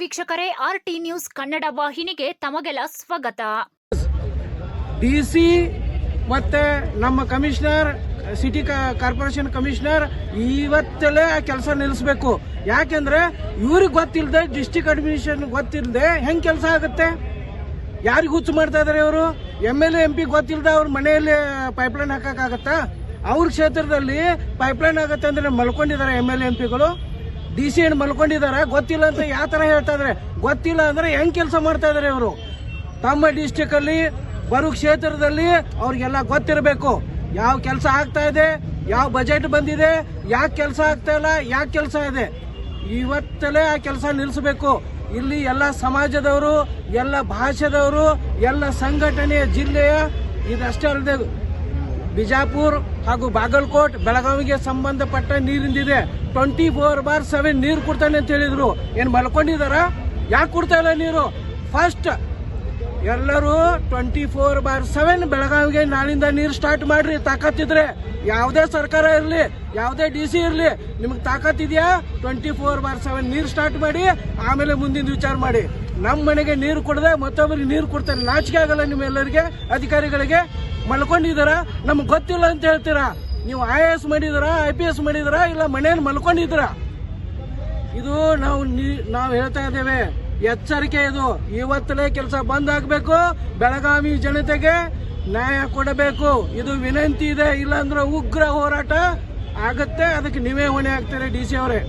ವೀಕ್ಷಕರೇ, R T news Kannada ವಾಹಿನಿಗೆ ತಮಗೆಲ್ಲ ಸ್ವಾಗತ. ಡಿಸಿ ಮತ್ತೆ ನಮ್ಮ ಕಮಿಷನರ್, ಸಿಟಿ ಕಾರ್ಪೊರೇಷನ್ ಕಮಿಷನರ್ ಇವತ್ತಲೇ ಕೆಲಸ ನಿಲ್ಲಿಸಬೇಕು ಯಾಕೆಂದ್ರೆ ಇವ್ರಿಗೆ ಗೊತ್ತಿಲ್ಲದೆ ಡಿಸ್ಟಿಕ್ ಅಡ್ಮಿನಿಸ್ಟ್ರೇಷನ್ ಗೊತ್ತಿಲ್ಲದೆ ಹೆಂಗ್ ಕೆಲಸ ಆಗುತ್ತೆ? ಯಾರಿಗೆ ಹುಚ್ಚು ಮಾಡ್ತಾ ಇದಾರೆ ಇವರು? ಎಂ ಎಲ್ ಎಂ ಪಿ ಗೊತ್ತಿಲ್ಲದೆ ಅವ್ರ ಮನೆಯಲ್ಲಿ ಪೈಪ್ಲೈನ್ ಹಾಕಕ್ಕಾಗತ್ತಾ ಅವ್ರ ಕ್ಷೇತ್ರದಲ್ಲಿ ಪೈಪ್ಲೈನ್ ಆಗತ್ತೆ ಅಂದ್ರೆ ಮಲ್ಕೊಂಡಿದ್ದಾರೆ ಎಂ ಎಲ್ ಎಂ ಪಿಗಳು. ಡಿ ಸಿ ಏನು ಮಲ್ಕೊಂಡಿದ್ದಾರೆ. ಗೊತ್ತಿಲ್ಲ ಅಂತ ಯಾವ ತರ ಹೇಳ್ತಾ ಇದ್ರೆ ಗೊತ್ತಿಲ್ಲ ಅಂದ್ರೆ ಹೆಂಗ್ ಕೆಲಸ ಮಾಡ್ತಾ ಇದಾರೆ ಇವರು? ತಮ್ಮ ಡಿಸ್ಟಿಕ್ ಅಲ್ಲಿ, ಬರೋ ಕ್ಷೇತ್ರದಲ್ಲಿ ಅವ್ರಿಗೆಲ್ಲ ಗೊತ್ತಿರಬೇಕು. ಯಾವ ಕೆಲಸ ಆಗ್ತಾ ಇದೆ, ಯಾವ ಬಜೆಟ್ ಬಂದಿದೆ, ಯಾಕೆ ಕೆಲಸ ಆಗ್ತಾ ಇಲ್ಲ, ಯಾಕೆ ಕೆಲಸ ಇದೆ. ಇವತ್ತಲೇ ಆ ಕೆಲಸ ನಿಲ್ಲಿಸಬೇಕು ಇಲ್ಲಿ ಎಲ್ಲ ಸಮಾಜದವರು, ಎಲ್ಲ ಭಾಷೆದವರು, ಎಲ್ಲ ಸಂಘಟನೆಯ ಜಿಲ್ಲೆಯ, ಇದಷ್ಟೇ ಅಲ್ಲದೆ ಬಿಜಾಪುರ್ ಹಾಗೂ ಬಾಗಲಕೋಟ್ ಬೆಳಗಾವಿಗೆ ಸಂಬಂಧಪಟ್ಟ ನೀರಿಂದಿದೆ. ಟ್ವೆಂಟಿ ಫೋರ್ ಬಾರ್ ಸೆವೆನ್ ನೀರು ಕೊಡ್ತಾನೆ ಅಂತ ಹೇಳಿದ್ರು. ಏನ್ ಮಲ್ಕೊಂಡಿದಾರ? ಯಾಕೆ ಕೊಡ್ತಾ ಇಲ್ಲ ನೀರು? ಫಸ್ಟ್ ಎಲ್ಲರೂ ಟ್ವೆಂಟಿ ಫೋರ್ ಬಾರ್ ಸೆವೆನ್ ಬೆಳಗಾವಿಗೆ ನಾಳಿಂದ ನೀರು ಸ್ಟಾರ್ಟ್ ಮಾಡ್ರಿ, ತಾಕತ್ತಿದ್ರೆ. ಯಾವುದೇ ಸರ್ಕಾರ ಇರಲಿ, ಯಾವುದೇ ಡಿ ಸಿ ಇರಲಿ, ನಿಮ್ಗೆ ತಾಕತ್ತಿದೆಯಾ ಟ್ವೆಂಟಿ ಫೋರ್ ಬಾರ್ ಸೆವೆನ್ ನೀರು ಸ್ಟಾರ್ಟ್ ಮಾಡಿ, ಆಮೇಲೆ ಮುಂದಿನ ವಿಚಾರ ಮಾಡಿ. ನಮ್ಮ ಮನೆಗೆ ನೀರು ಕೊಡದೆ ಮತ್ತೊಬ್ಬರಿಗೆ ನೀರು ಕೊಡ್ತಾರೆ. ನಾಚಿಕೆ ಆಗಲ್ಲ ನಿಮ್ಮೆಲ್ಲರಿಗೆ, ಅಧಿಕಾರಿಗಳಿಗೆ. ಮಲ್ಕೊಂಡಿದಾರ ನಮ್ಗೆ ಗೊತ್ತಿಲ್ಲ ಅಂತ ಹೇಳ್ತೀರಾ? ನೀವು ಐ ಎ ಎಸ್ ಮಾಡಿದಿರ ಐ ಪಿ ಎಸ್ ಮಾಡಿದಿರಾ ಇಲ್ಲ ಮನೇಲಿ ಮಲ್ಕೊಂಡಿದ್ದೀರಾ? ಇದು ನಾವು ನಾವು ಹೇಳ್ತಾ ಇದ್ದೇವೆ, ಎಚ್ಚರಿಕೆ ಇದು. ಇವತ್ತಲೇ ಕೆಲಸ ಬಂದ್ ಆಗಬೇಕು, ಬೆಳಗಾವಿ ಜನತೆಗೆ ನ್ಯಾಯ ಕೊಡಬೇಕು. ಇದು ವಿನಂತಿ ಇದೆ, ಇಲ್ಲಾಂದ್ರೆ ಉಗ್ರ ಹೋರಾಟ ಆಗುತ್ತೆ. ಅದಕ್ಕೆ ನೀವೇ ಹೊಣೆ ಆಗ್ತೀರಿ ಡಿ ಸಿ ಅವರೇ.